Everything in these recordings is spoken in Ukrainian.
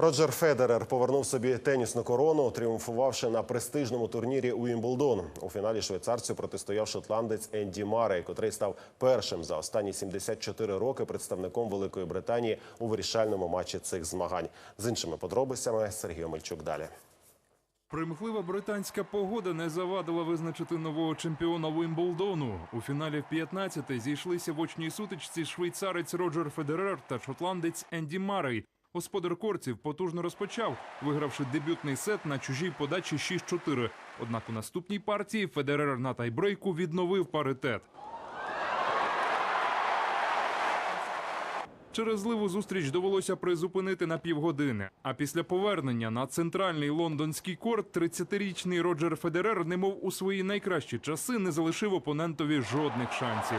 Роджер Федерер повернув собі тенісну корону, тріумфувавши на престижному турнірі Уімблдон. У фіналі швейцарцю протистояв шотландець Енді Марей, котрий став першим за останні 74 роки представником Великої Британії у вирішальному матчі цих змагань. З іншими подробицями Сергій Омельчук далі. Примхлива британська погода не завадила визначити нового чемпіона Вимблдону. У фіналі в 15 зійшлися в очній сутичці швейцарець Роджер Федерер та шотландець Енді Марей. Господар корців потужно розпочав, вигравши дебютний сет на чужій подачі 6-4. Однак у наступній партії Федерер на тайбрейку відновив паритет. Через зливу зустріч довелося призупинити на півгодини. А після повернення на центральний лондонський корт 30-річний Роджер Федерер, немов у свої найкращі часи, не залишив опонентові жодних шансів.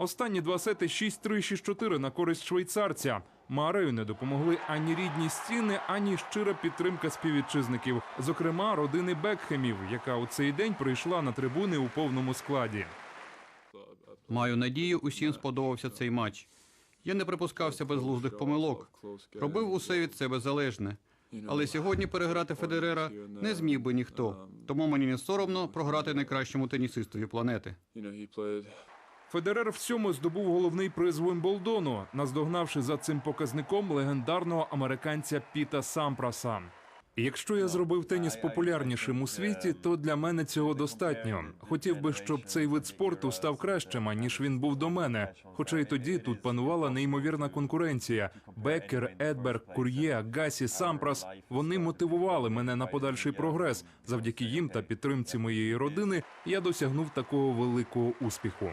Останні два сети 6-3, 6-4 на користь швейцарця. Марею не допомогли ані рідні стіни, ані щира підтримка співвітчизників, зокрема родини Бекхемів, яка у цей день прийшла на трибуни у повному складі. Маю надію, усім сподобався цей матч. Я не припускався безглуздих помилок. Робив усе від себе залежне. Але сьогодні переграти Федерера не зміг би ніхто. Тому мені не соромно програти найкращому тенісистові планети. Федерер всьому здобув головний приз Вимблдону, наздогнавши за цим показником легендарного американця Піта Сампраса. Якщо я зробив теніс популярнішим у світі, то для мене цього достатньо. Хотів би, щоб цей вид спорту став кращим, аніж він був до мене. Хоча й тоді тут панувала неймовірна конкуренція. Беккер, Едберг, Кур'є, Агасі, Сампрас. Вони мотивували мене на подальший прогрес. Завдяки їм та підтримці моєї родини я досягнув такого великого успіху.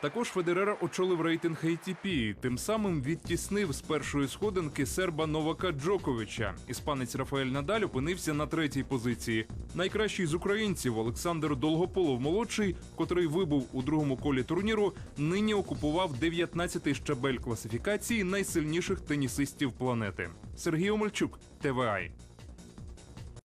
Також Федерер очолив рейтинг ATP, тим самим відтіснив з першої сходинки серба Новака Джоковича. Іспанець Рафаель Надаль опинився на третій позиції. Найкращий з українців Олександр Долгополов молодший, котрий вибув у другому колі турніру, нині окупував 19-й щабель класифікації найсильніших тенісистів планети. Сергій Омельчук, ТВАЙ.